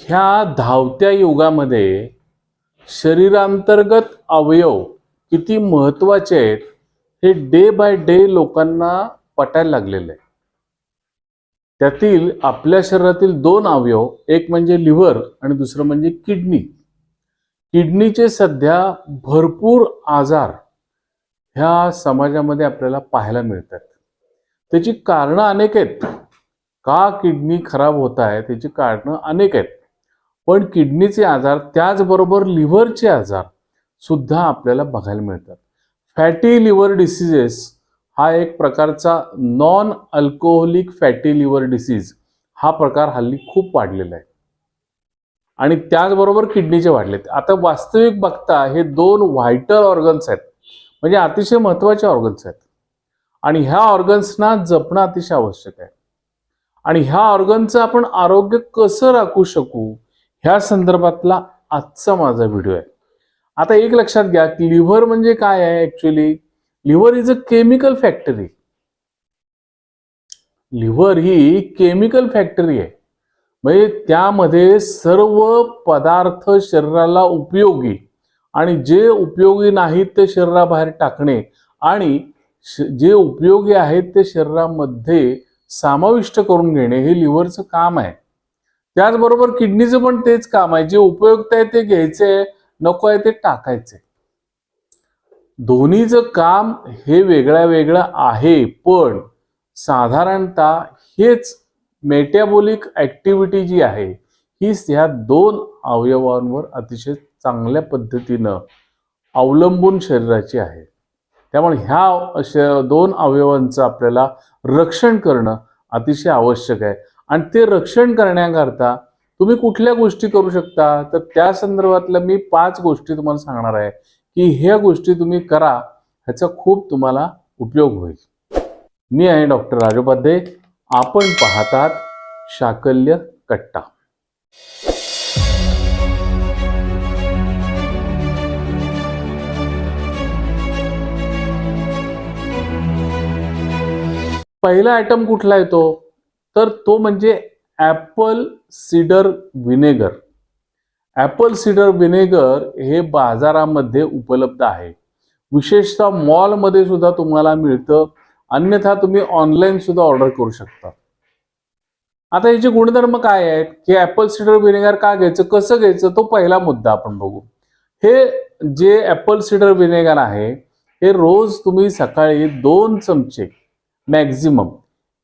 ह्या धावत्या युगामध्ये शरीरांतर्गत अवयव किती महत्त्वाचे आहेत हे डे बाय डे लोकांना पटायला लागलेलं आहे त्यातील आपल्या शरीरातील दोन अवयव एक म्हणजे लिव्हर आणि दुसरं म्हणजे किडनी. किडनीचे सध्या भरपूर आजार ह्या समाजामध्ये आपल्याला पाहायला मिळतात. त्याची कारणं अनेक आहेत. का किडनी खराब होत आहे त्याची कारणं अनेक आहेत. पण किडनीचे आजार त्याचबरोबर लिव्हरचे आजार सुद्धा आपल्याला बघायला मिळतात. फॅटी लिव्हर डिसिजेस हा एक प्रकारचा non alcoholic fatty liver disease हा प्रकार हल्ली खूप वाढलेला आहे. आणि त्याचबरोबर किडनीचे वाढलेत. आता वास्तविक बघता हे दोन व्हायटल ऑर्गन्स आहेत. म्हणजे अतिशय महत्त्वाचे ऑर्गन्स आहेत. आणि ह्या ऑर्गन्सना जपणं अतिशय आवश्यक आहे. आणि ह्या ऑर्गनचं आपण आरोग्य कसं राखू शकू? ह्या संदर्भातला आजचा माझा व्हिडिओ आहे. आता एक लक्षात घ्या की लिव्हर म्हणजे काय आहे actually liver is a chemical factory liver he chemical factory आहे. म्हणजे त्यामध्ये सर्व पदार्थ शरीराला उपयोगी आणि जे उपयोगी नाहीत ते शरीराबाहेर टाकणे आणि श- जे उपयोगी आहेत ते शरीरामध्ये समाविष्ट करून घेणे हे लिव्हरचं काम आहे. त्याचबरोबर किडनीचं पण तेच काम आहे. जे उपयुक्त आहे ते घ्यायचे नको आहे ते टाकायचे. दोन्हीचं काम हे वेगळ्या वेगळं आहे पण साधारणतः हेच मेटॅबॉलिक ऍक्टिव्हिटी जी आहे ही ह्या दोन अवयवांवर अतिशय चांगल्या पद्धतीनं अवलंबून शरीराची आहे. त्यामुळे ह्या श- दोन अवयवांचं आपल्याला रक्षण करणं अतिशय आवश्यक आहे. आणि ते रक्षण करण्याकरता तुम्ही कुठल्या गोष्टी करू शकता? तर त्या संदर्भातल्या मी पाच गोष्टी तुम्हाला सांगणार आहे की ह्या गोष्टी तुम्ही करा ह्याचा खूप तुम्हाला उपयोग होईल. मी आहे डॉक्टर राजोपाध्ये आपण पाहतात शाकल्य कट्टा. पहिला आयटम कुठला येतो तर तो म्हणजे apple cider vinegar. Apple cider vinegar हे बाजारामध्ये उपलब्ध आहे. विशेषतः मॉलमध्ये सुद्धा तुम्हाला मिळतं. अन्यथा तुम्ही ऑनलाईन सुद्धा ऑर्डर करू शकता. आता याचे गुणधर्म काय आहेत? की ॲपल सीडर विनेगर का घ्यायचं? कसं घ्यायचं? तो पहिला मुद्दा आपण बघू. हे जे ॲपल सीडर विनेगर आहे हे रोज तुम्ही सकाळी दोन चमचे मॅक्झिमम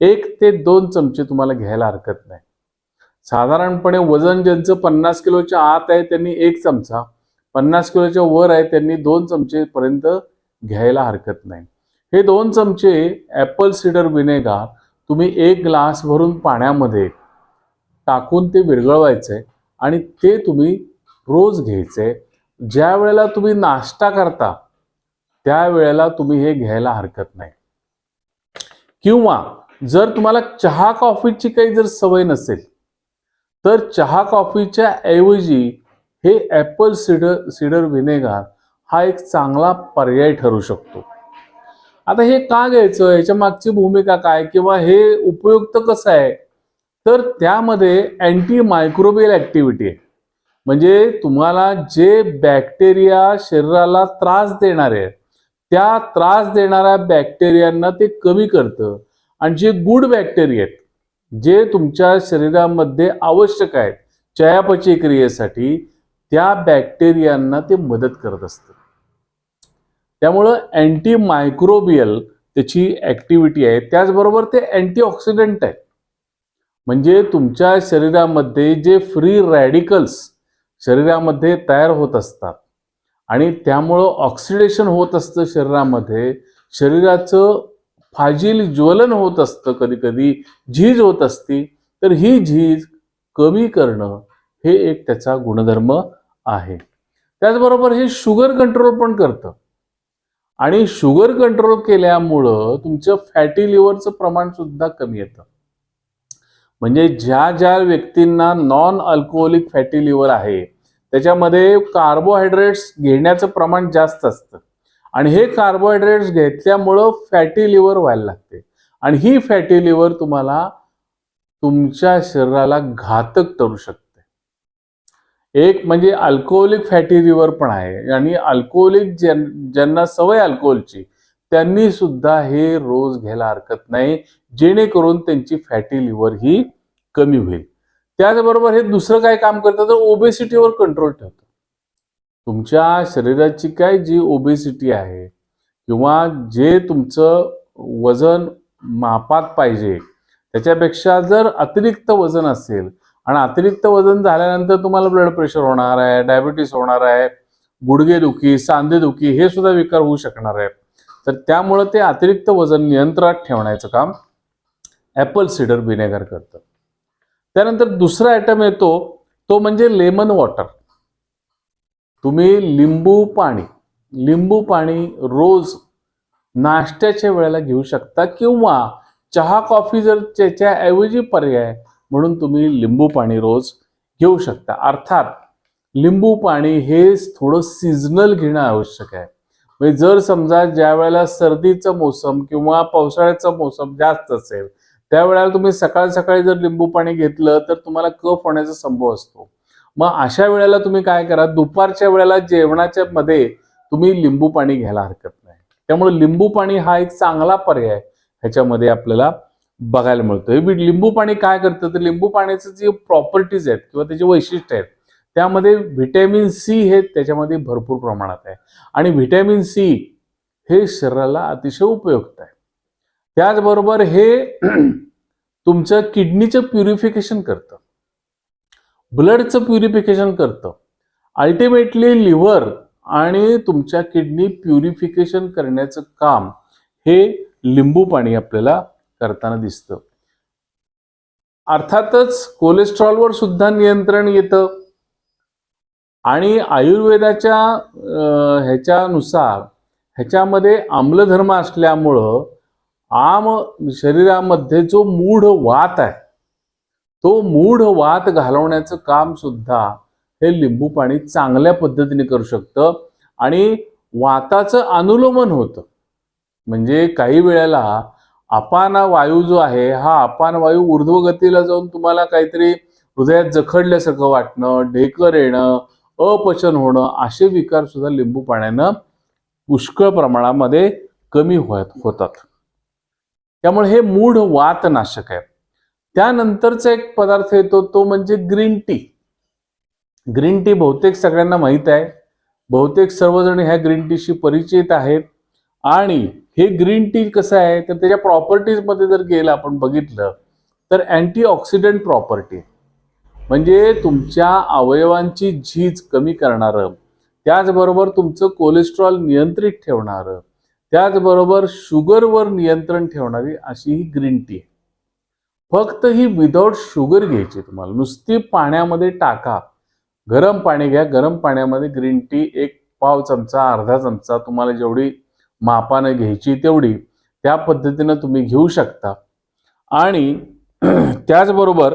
एक ते दोन चमचे तुम्हाला घ्यायला हरकत नाही. साधारणपणे वजन ज्यांचं पन्नास किलोच्या आत आहे त्यांनी एक चमचा पन्नास किलोच्या वर आहे त्यांनी दोन चमचे पर्यंत घ्यायला हरकत नाही. हे दोन चमचे ॲपल सीडर विनेगार तुम्ही एक ग्लास भरून पाण्यामध्ये टाकून ते विरघळवायचे आणि ते तुम्ही रोज घ्यायचे ज्या वेळेला तुम्ही नाश्ता करता त्यावेळेला तुम्ही हे घ्यायला हरकत नाही. किंवा जर तुम्हाला चहा कॉफीची काही जर सवय नसेल तर चहा कॉफीच्या ऐवजी हे ॲपल सिडर सीडर व्हिनेगार हा एक चांगला पर्याय ठरू शकतो. आता हे का घ्यायचं? ह्याच्या मागची भूमिका काय? किंवा हे उपयुक्त कसं आहे? तर त्यामध्ये अँटी मायक्रोबियल ॲक्टिव्हिटी आहे. म्हणजे तुम्हाला जे बॅक्टेरिया शरीराला त्रास देणारे आहेत त्या त्रास देणाऱ्या बॅक्टेरियांना ते कमी करतं. आणि जे गुड बॅक्टेरिया आहेत जे तुमच्या शरीरामध्ये आवश्यक आहेत चयापचय क्रियेसाठी त्या बॅक्टेरियांना ते मदत करत असतं. त्यामुळं अँटी मायक्रोबियल त्याची ॲक्टिव्हिटी आहे त्याचबरोबर ते अँटीऑक्सिडंट आहे म्हणजे तुमच्या शरीरामध्ये जे फ्री रॅडिकल्स शरीरामध्ये तयार होत असतात आणि त्यामुळं ऑक्सिडेशन होत असतं शरीरामध्ये शरीराचं फाजील ज्वलन होत असतं कधी कधी झीज होत असती तर ही झीज कमी करणं हे एक त्याचा गुणधर्म आहे. त्याचबरोबर हे शुगर कंट्रोल पण करतं. आणि शुगर कंट्रोल केल्यामुळं तुमचं फॅटी लिव्हरचं प्रमाण सुद्धा कमी येतं. म्हणजे ज्या ज्या व्यक्तींना नॉन अल्कोहोलिक फॅटी लिव्हर आहे त्याच्यामध्ये कार्बोहायड्रेट्स घेण्याचं प्रमाण जास्त असतं. आणि हे कार्बोहायड्रेट्स घेतल्यामुळं फॅटी लिव्हर व्हायला लागते. आणि ही फॅटी लिव्हर तुम्हाला तुमच्या शरीराला घातक ठरू शकते. एक म्हणजे अल्कोहोलिक फॅटी लिव्हर पण आहे. आणि अल्कोहोलिक ज्यां ज्यांना सवय अल्कोहोलची त्यांनी सुद्धा हे रोज घ्यायला हरकत नाही जेणेकरून त्यांची फॅटी लिव्हर ही कमी होईल. त्याचबरोबर हे दुसरं काय काम करतं? तर ओबेसिटीवर कंट्रोल ठेवतं. तुमच्या शरीराची काय जी ओबेसिटी आहे किंवा जे तुमचं वजन मापात पाहिजे त्याच्यापेक्षा जर अतिरिक्त वजन असेल आणि अतिरिक्त वजन झाल्यानंतर तुम्हाला ब्लड प्रेशर होणार आहे डायबिटीस होणार आहे गुडघेदुखी सांधेदुखी हे सुद्धा विकार होऊ शकणार आहे तर त्यामुळं ते अतिरिक्त वजन नियंत्रणात ठेवण्याचं काम ॲपल सिडर विनेगर करतं. त्यानंतर दुसरा आयटम येतो तो म्हणजे लेमन वॉटर तुम्ही लिंबू पाणी लिंबू पाणी रोज नाश्त्याच्या वेळेला घेऊ शकता किंवा चहा कॉफी जर त्याच्याऐवजी पर्याय म्हणून तुम्ही लिंबू पाणी रोज घेऊ शकता. अर्थात लिंबू पाणी हे थोडं सिजनल घेणं आवश्यक आहे. म्हणजे जर समजा ज्या वेळेला सर्दीचं मोसम किंवा पावसाळ्याचं मोसम जास्त असेल त्यावेळेला तुम्ही सकाळ सकाळी जर लिंबू पाणी घेतलं तर तुम्हाला कफ होण्याचा संभव असतो. मग अशा वेळेला तुम्ही काय करा दुपारच्या वेळेला जेवणाच्या मध्ये तुम्ही लिंबू पाणी घ्यायला हरकत नाही. त्यामुळे लिंबू पाणी हा एक चांगला पर्याय ह्याच्यामध्ये आपल्याला बघायला मिळतो हे लिंबू पाणी काय करतं तर लिंबू पाण्याचं जे प्रॉपर्टीज आहेत किंवा त्याचे वैशिष्ट्य आहेत त्यामध्ये व्हिटॅमिन सी हे त्याच्यामध्ये भरपूर प्रमाणात आहे. आणि व्हिटॅमिन सी हे शरीराला अतिशय उपयुक्त आहे. त्याचबरोबर हे तुमचं किडनीचं प्युरिफिकेशन करतं. ब्लडचं प्युरिफिकेशन करतं. अल्टिमेटली लिव्हर आणि तुमच्या किडनी प्युरिफिकेशन करण्याचं काम हे लिंबू पाणी आपल्याला करताना दिसतं. अर्थातच कोलेस्ट्रॉलवर सुद्धा नियंत्रण येतं. आणि आयुर्वेदाच्या ह्याच्यानुसार ह्याच्यामध्ये आम्लधर्म असल्यामुळं आम शरीरामध्ये जो मूढ वात आहे तो मूढ वात घालवण्याचं काम सुद्धा हे लिंबू पाणी चांगल्या पद्धतीने करू शकतं आणि वाताचं अनुलोमन होतं. म्हणजे काही वेळेला अपान वायू जो आहे हा अपान वायू ऊर्ध्वगतीला जाऊन तुम्हाला काहीतरी हृदयात जखडल्यासारखं वाटणं ढेकर येणं अपचन होणं असे विकार सुद्धा लिंबू पाण्यानं पुष्कळ प्रमाणामध्ये कमी होत होतात. त्यामुळे हे मूढ वातनाशक आहे. त्यानंतरचा एक पदार्थ येतो तो म्हणजे ग्रीन टी. ग्रीन टी बहुतेक सगळ्यांना माहीत आहे. बहुतेक सर्वजण ह्या ग्रीन टीशी परिचित आहेत. आणि हे ग्रीन टी कसं आहे? तर त्याच्या प्रॉपर्टीजमध्ये जर गेलं आपण बघितलं तर अँटीऑक्सिडंट प्रॉपर्टी म्हणजे तुमच्या अवयवांची झीज कमी करणारं त्याचबरोबर तुमचं कोलेस्ट्रॉल नियंत्रित ठेवणारं त्याचबरोबर शुगरवर नियंत्रण ठेवणारी अशी ही ग्रीन टी आहे फक्त ही विदाउट शुगर घ्यायची तुम्हाला. नुसती पाण्यामध्ये टाका. गरम पाणी घ्या. गरम पाण्यामध्ये ग्रीन टी एक पाव चमचा अर्धा चमचा तुम्हाला जेवढी मापानं घ्यायची तेवढी त्या पद्धतीनं तुम्ही घेऊ शकता. आणि त्याचबरोबर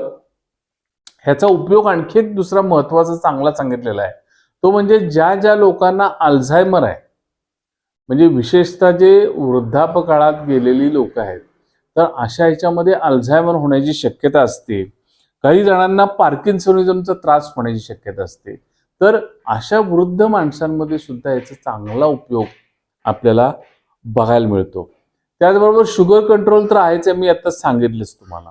ह्याचा उपयोग आणखी एक दुसरा महत्त्वाचा चांगला सांगितलेला आहे. तो म्हणजे ज्या ज्या लोकांना अल्झायमर आहे म्हणजे विशेषतः जे वृद्धापकाळात गेलेली लोक आहेत तर अशा ह्याच्यामध्ये अल्झायमर होण्याची शक्यता असते. काही जणांना पार्किन्सोनिझमचा त्रास होण्याची शक्यता असते. तर अशा वृद्ध माणसांमध्ये सुद्धा याचा चांगला उपयोग आपल्याला बघायला मिळतो. त्याचबरोबर शुगर कंट्रोल तर आहेच आहे मी आत्ताच सांगितलंच तुम्हाला.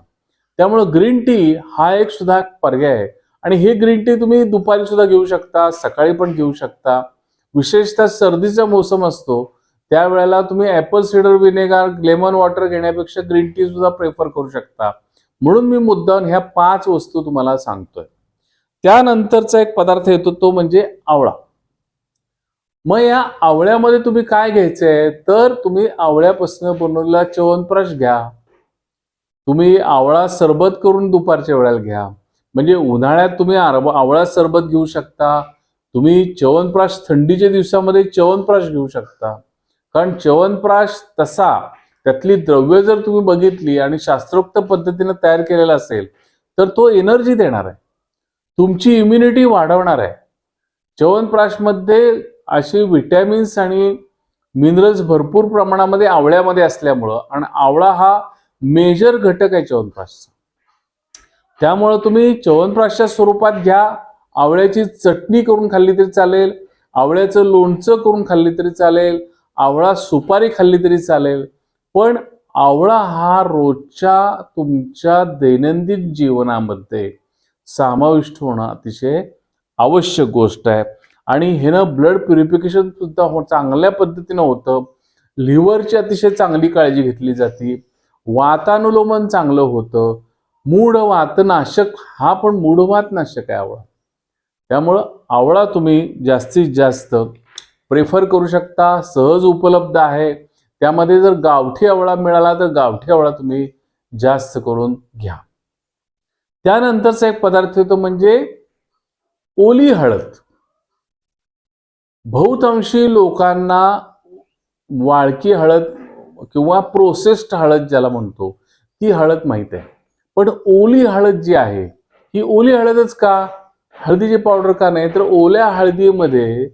त्यामुळं ग्रीन टी हा एक सुद्धा पर्याय आहे. आणि हे ग्रीन टी तुम्ही दुपारी सुद्धा घेऊ शकता सकाळी पण घेऊ शकता. विशेषतः सर्दीचा मोसम असतो त्यावेळेला तुम्ही apple cider vinegar lemon water घेण्यापेक्षा ग्रीन टी सुद्धा प्रेफर करू शकता. म्हणून मी मुद्दाम ह्या पाच वस्तू तुम्हाला सांगतोय. त्यानंतरचा एक पदार्थ येतो तो म्हणजे आवळा. मग या आवळ्यामध्ये तुम्ही काय घ्यायचंय? तर तुम्ही आवळ्यापासून बनवलेला च्यवनप्राश घ्या. तुम्ही आवळा सरबत करून दुपारच्या वेळेला घ्या. म्हणजे उन्हाळ्यात तुम्ही आवळा सरबत घेऊ शकता. तुम्ही च्यवनप्राश थंडीच्या दिवसामध्ये च्यवनप्राश घेऊ शकता. कारण च्यवनप्राश तसा त्यातली द्रव्य जर तुम्ही बघितली आणि शास्त्रोक्त पद्धतीने तयार केलेला असेल तर तो एनर्जी देणार आहे. तुमची इम्युनिटी वाढवणार आहे. च्यवनप्राशमध्ये अशी विटॅमिन्स आणि मिनरल्स भरपूर प्रमाणामध्ये आवळ्यामध्ये असल्यामुळं आणि आवळा हा मेजर घटक आहे च्यवनप्राशचा. त्यामुळं तुम्ही च्यवनप्राशच्या स्वरूपात घ्या आवळ्याची चटणी करून खाल्ली तरी चालेल आवळ्याचं लोणचं करून खाल्ली तरी चालेल आवळा सुपारी खाल्ली तरी चालेल. पण आवळा हा रोजच्या तुमच्या दैनंदिन जीवनामध्ये समाविष्ट होणं अतिशय आवश्यक गोष्ट आहे. आणि ह्यानं ब्लड प्युरिफिकेशन सुद्धा हो चांगल्या पद्धतीनं होतं. लिव्हरची अतिशय चांगली काळजी घेतली जाते. वातानुलोमन चांगलं होतं. मूळ वातनाशक हा पण मूढवात नाशक आहे आवळा. त्यामुळं आवळा तुम्ही जास्तीत जास्त प्रेफर करू शकता सहज उपलब्ध आहे. त्यामध्ये जर गावठी आवळा मिळाला तर गावठी आवळा तुम्ही जास्त करून घ्या. त्यानंतरचा एक पदार्थ येतो म्हणजे ओली हळद. बहुतांशी लोकांना वाळकी हळद किंवा प्रोसेस्ड हळद ज्याला म्हणतो ती हळद माहीत आहे. पण ओली हळद जी आहे ही ओली हळदच का? हळदीची पावडर का नाही? तर ओल्या हळदीमध्ये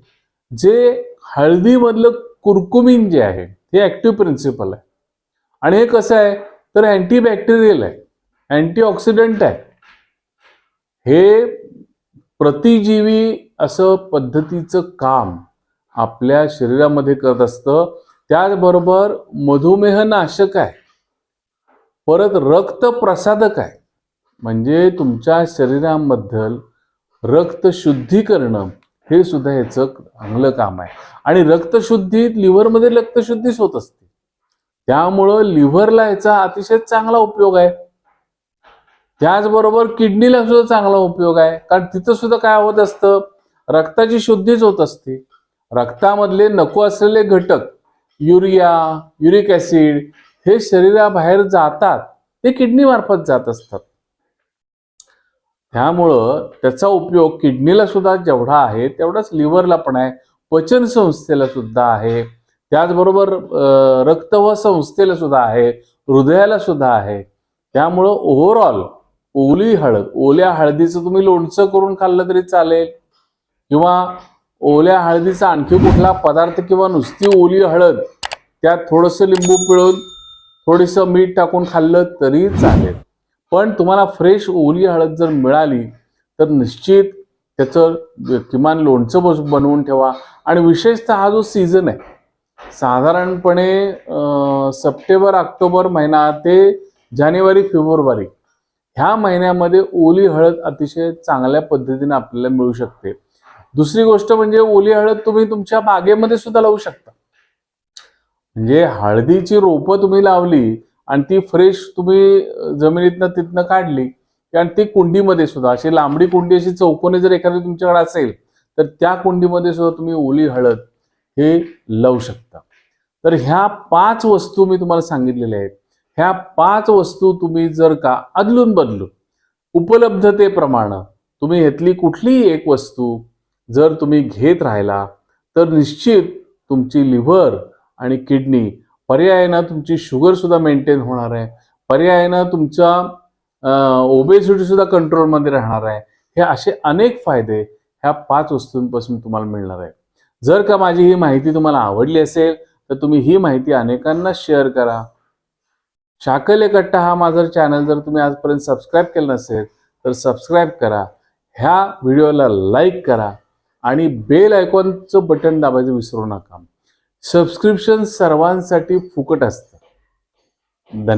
जे हळदीमधलं कुरकुमिन जे आहे हे ऍक्टिव्ह प्रिन्सिपल आहे. आणि हे कसं आहे? तर अँटीबॅक्टेरियल आहे अँटीऑक्सिडंट आहे. हे प्रतिजीवी असं पद्धतीचं काम आपल्या शरीरामध्ये करत असतं. त्याचबरोबर मधुमेह नाशक आहे. परत रक्त प्रसादक आहे. म्हणजे तुमच्या शरीरामधलं रक्त शुद्धीकरण हे सुद्धा ह्याचं चांगलं काम आहे. आणि रक्तशुद्धीत लिव्हरमध्ये रक्तशुद्धीच होत असते. त्यामुळं लिव्हरला याचा अतिशय चांगला उपयोग आहे. त्याचबरोबर किडनीला सुद्धा चांगला उपयोग आहे. कारण तिथं सुद्धा काय होत असतं? रक्ताची शुद्धीच होत असते. रक्तामधले नको असलेले घटक युरिया युरिक ऍसिड हे शरीराबाहेर जातात. ते किडनी मार्फत जात असतात. त्यामुळं त्याचा उपयोग किडनीला सुद्धा जेवढा आहे तेवढाच लिव्हरला पण आहे. पचन संस्थेला सुद्धा आहे. त्याचबरोबर रक्त व संस्थेला सुद्धा आहे. हृदयाला सुद्धा आहे. त्यामुळं ओव्हरऑल ओली हळद ओल्या हळदीचं तुम्ही लोणचं करून खाल्लं तरी चालेल. किंवा ओल्या हळदीचा आणखी कुठला पदार्थ किंवा नुसती ओली हळद त्यात थोडंसं लिंबू पिळून थोडंसं मीठ टाकून खाल्लं तरी चालेल. पण तुम्हाला फ्रेश ओली हळद जर मिळाली तर निश्चित त्याचं किमान लोणचं बनवून ठेवा. आणि विशेषतः हा जो सीझन आहे साधारणपणे सप्टेंबर ऑक्टोबर महिना ते जानेवारी फेब्रुवारी ह्या महिन्यामध्ये ओली हळद अतिशय चांगल्या पद्धतीने आपल्याला मिळू शकते. दुसरी गोष्ट म्हणजे ओली हळद तुम्ही तुमच्या बागेमध्ये सुद्धा लावू शकता. म्हणजे हळदीची रोपं तुम्ही लावली आणि ती फ्रेश तुम्ही जमिनीतनं तिथनं काढली. आणि ती कुंडीमध्ये सुद्धा अशी लांबडी कुंडी अशी चौकोनी जर एखादी तुमच्याकडे असेल तर त्या कुंडीमध्ये सुद्धा तुम्ही ओली हळद हे लावू शकता. तर ह्या पाच वस्तू मी तुम्हाला सांगितलेल्या आहेत. ह्या पाच वस्तू तुम्ही जर का अदलून बदलून उपलब्धतेप्रमाणे तुम्ही ह्यातली कुठलीही एक वस्तू जर तुम्ही घेत राहिला तर निश्चित तुमची लिव्हर आणि किडनी पर्यायानं तुमची शुगर सुद्धा मेंटेन होणार आहे. पर्यायानं तुमचा ओबेसिटी सुद्धा कंट्रोलमध्ये राहणार आहे. हे असे अनेक फायदे ह्या पाच वस्तूंपासून तुम्हाला मिळणार आहे. जर का माझी ही माहिती तुम्हाला आवडली असेल तर तुम्ही ही माहिती अनेकांना शेअर करा. शाकले कट्टा हा माझा चॅनल जर तुम्ही आजपर्यंत सबस्क्राईब केलं नसेल तर सबस्क्राईब करा. ह्या व्हिडिओला लाईक करा. आणि बेल आयकॉनचं बटन दाबायचं विसरू नका. सबस्क्रिप्शन सर्वांसाठी फुकट असतं. धन्यवाद.